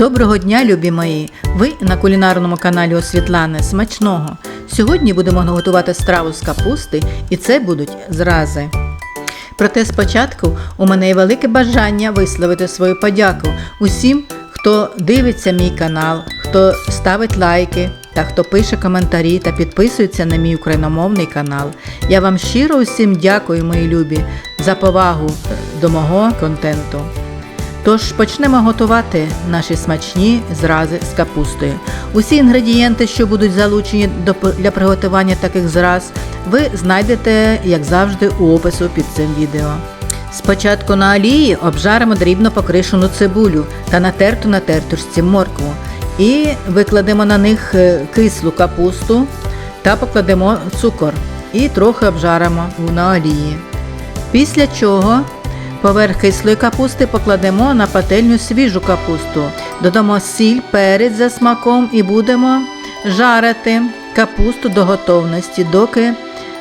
Доброго дня, любі мої! Ви на кулінарному каналі у Світлани Смачного. Сьогодні будемо готувати страву з капусти, і це будуть зрази. Проте спочатку у мене є велике бажання висловити свою подяку усім, хто дивиться мій канал, хто ставить лайки та хто пише коментарі та підписується на мій україномовний канал. Я вам щиро усім дякую, мої любі, за повагу до мого контенту. Тож почнемо готувати наші смачні зрази з капустою. Усі інгредієнти, що будуть залучені для приготування таких зраз, ви знайдете, як завжди, у опису під цим відео. Спочатку на олії обжаримо дрібно покришену цибулю та натерту на тертушці моркву. І викладемо на них е, кислу капусту та покладемо цукор і трохи обжаримо на олії. Після чого Поверх кислої капусти покладемо на пательню свіжу капусту, додамо сіль, перець за смаком і будемо жарити капусту до готовності, доки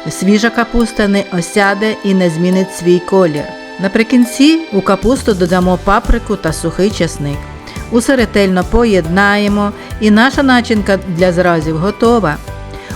свіжа капуста не осяде і не змінить свій колір. Наприкінці у капусту додамо паприку та сухий часник. Усе ретельно поєднаємо і наша начинка для зразів готова.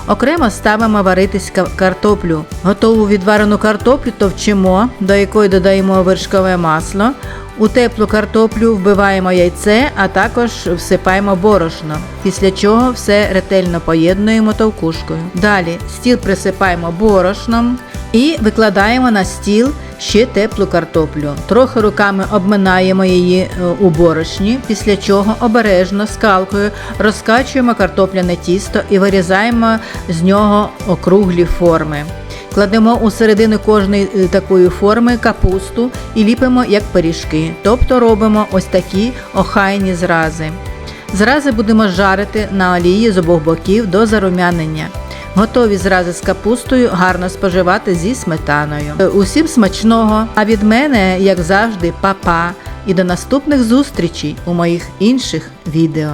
Окремо ставимо варитись ка- картоплю. Готову відварену картоплю товчимо, до якої додаємо вершкове масло. У теплу картоплю вбиваємо яйце, а також всипаємо борошно, після чого все ретельно поєднуємо товкушкою. Далі стіл присипаємо борошном і викладаємо на стіл ще теплу картоплю. Трохи руками обминаємо її е, у борошні, після чого обережно скалкою розкачуємо картопляне тісто і вирізаємо з нього округлі форми. Кладемо у середину кожної е, такої форми капусту і ліпимо як пиріжки, тобто робимо ось такі охайні зрази. Зрази будемо жарити на олії з обох боків до зарум'янення. Готові зрази з капустою гарно споживати зі сметаною. Е, Усім смачного! А від мене, як завжди, па-па! І до наступних зустрічей у моїх інших відео.